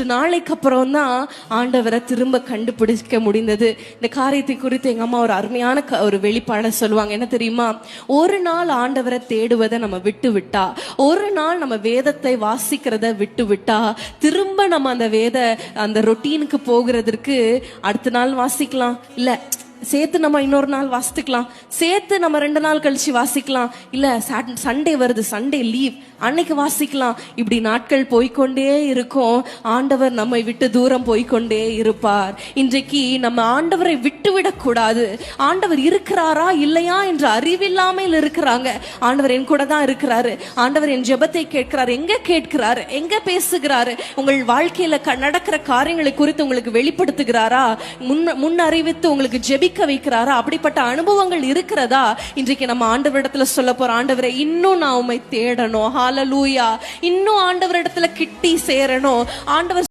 மூன்று நாளைக்கு அப்புறம் தான் ஆண்டவரை திரும்ப கண்டுபிடிக்க முடிந்தது. இந்த காரியத்தை குறித்து எங்க அம்மா ஒரு அருமையான க- ஒரு வெளிப்பாட சொல்லுவாங்க. என்ன தெரியுமா? ஒரு நாள் ஆண்டவரை தேடுவதை நம்ம விட்டு விட்டா ஒரு நாள் நம்ம வேதத்தை வாசிக்கிறத விட்டு விட்டா திரும்ப நம்ம அந்த வேத அந்த ரொட்டீனுக்கு போகிறதற்கு அடுத்த நாள் வாசிக்கலாம். இல்ல சேர்த்து நம்ம இன்னொரு நாள் வாசித்துக்கலாம் சேர்த்து நம்ம ரெண்டு நாள் கழிச்சு வாசிக்கலாம். இல்ல சண்டே வருது சண்டே லீவ் அன்னைக்கு வாசிக்கலாம். இப்படி நாட்கள் போய்கொண்டே இருக்கும். ஆண்டவர் நம்மை விட்டு தூரம் போய்க்கொண்டே இருப்பார். இன்றைக்கு நம்ம ஆண்டவரை விட்டு விடக்கூடாது ஆண்டவர் இருக்கிறாரா இல்லையா என்ற அறிவில்லாமல் இருக்கிறாங்க. ஆண்டவர் என் கூட தான் இருக்கிறாரு. ஆண்டவர் என் ஜெபத்தை கேட்கிறாரு. எங்க கேட்கிறாரு? எங்க பேசுகிறாரு? உங்கள் வாழ்க்கையில க- நடக்கிற காரியங்களை குறித்து உங்களுக்கு வெளிப்படுத்துகிறாரா? முன் முன் அறிவித்து உங்களுக்கு ஜெபி ஜெபிக்க வைக்கிறாரா? அப்படிப்பட்ட அனுபவங்கள் இருக்கிறதா? இன்றைக்கு நம்ம ஆண்டவரிடத்துல சொல்ல போற ஆண்டவரை இன்னும் நான் உண்மை தேடணும். ஹாலலூயா இன்னும் ஆண்டவரிடத்துல கிட்டி சேரணும். ஆண்டவர்